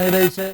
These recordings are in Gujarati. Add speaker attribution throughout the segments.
Speaker 1: થઈ રહી છે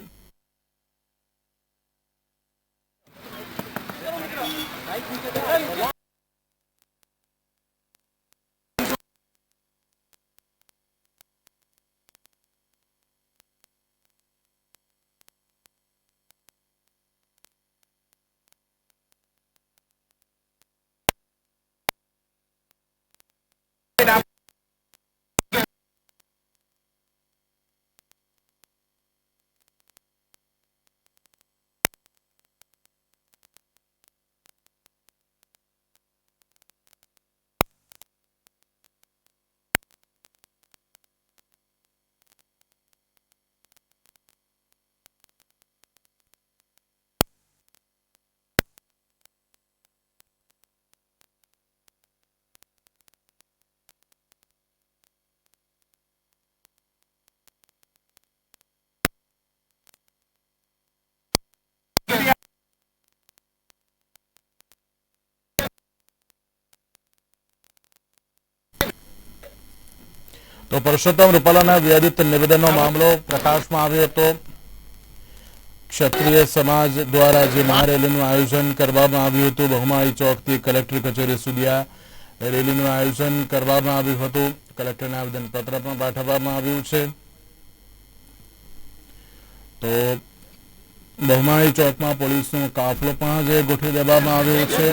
Speaker 1: તો પરસોત્તમ રૂપાલાના વિવાદિત નિવેદનનો મામલો પ્રકાશમાં આવ્યો હતો. ક્ષત્રિય સમાજ દ્વારા જે મહારેલીનું આયોજન કરવામાં આવ્યું હતું, બહુમાળી ચોકથી કલેક્ટર કચેરી સુધી આ રેલીનું આયોજન કરવામાં આવ્યું હતું. કલેક્ટરને આવેદનપત્ર પણ પાઠવવામાં આવ્યું છે. તો બહુમાળી ચોકમાં પોલીસનો કાફલો પણ જે ગોઠવી દેવામાં આવ્યો છે.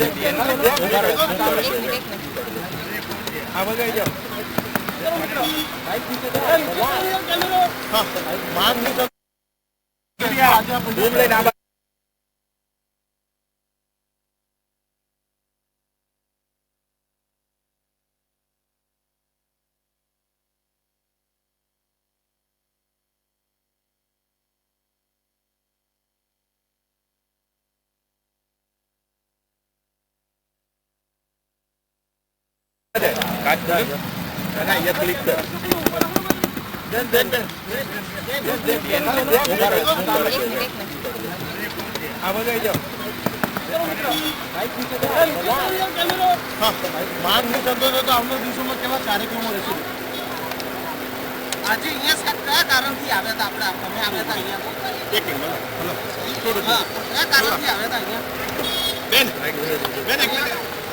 Speaker 2: मांग नहीं कर घूम लेना Kaç માર્ગ નહીં થતો તો અમુક દિવસોમાં કેવા કાર્યક્રમો રહેશે
Speaker 3: આજે અહીંયા સાહેબ કયા કારણથી આવ્યા હતા આપણે? તમે આવ્યા હતા અહીંયા?
Speaker 2: એક મિનિટ
Speaker 3: હા કયા કારણથી આવ્યા હતા અહીંયા?
Speaker 2: બેન બેન એક મિનિટ.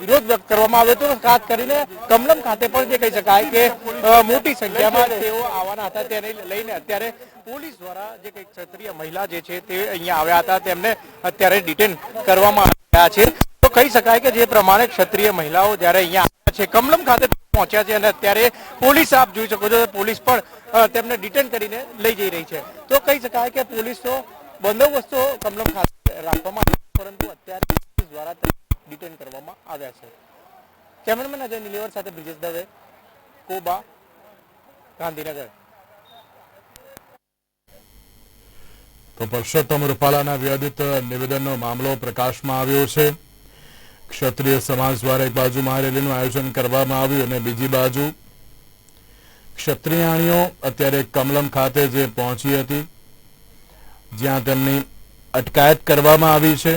Speaker 4: વિરોધ વ્યક્ત કરવામાં આવ્યો હતો ખાસ કરીને કમલમ ખાતે પણ જે કહી શકાય કે મોટી સંખ્યામાં તેઓ આવવાના હતા. તેને લઈને અત્યારે પોલીસ દ્વારા જે કંઈક ક્ષત્રિય મહિલા જે છે તે અહીંયા આવ્યા હતા. તેમને અત્યારે ડિટેન કરવામાં આવ્યા છે. તો કહી શકાય કે જે પ્રમાણે ક્ષત્રિય મહિલાઓ જ્યારે અહીંયા આવ્યા છે કમલમ ખાતે પહોંચ્યા છે અને અત્યારે પોલીસ આપ જોઈ શકો છો પોલીસ પણ તેમને ડિટેન કરીને લઈ જઈ રહી છે. તો કહી શકાય કે પોલીસ તો બંદોબસ્તો કમલમ ખાતે રાખવામાં આવ્યો પરંતુ અત્યારે પોલીસ દ્વારા ડિટેન કરવામાં આવ્યા છે. કેમેરામેન અજય નિલેવર સાથે બ્રિજેશ દવે, કોબા, ગાંધીનગર.
Speaker 1: તો પરસોત્તમ રૂપાલાના વિવાદિત નિવેદનનો મામલો પ્રકાશમાં આવ્યો છે. ક્ષત્રિય સમાજ દ્વારા એક બાજુ મહારેલીનું આયોજન કરવામાં આવ્યું અને બીજી બાજુ ક્ષત્રિયાણીઓ અત્યારે કમલમ ખાતે જે પહોંચી હતી, જ્યાં તેમની અટકાયત કરવામાં આવી છે.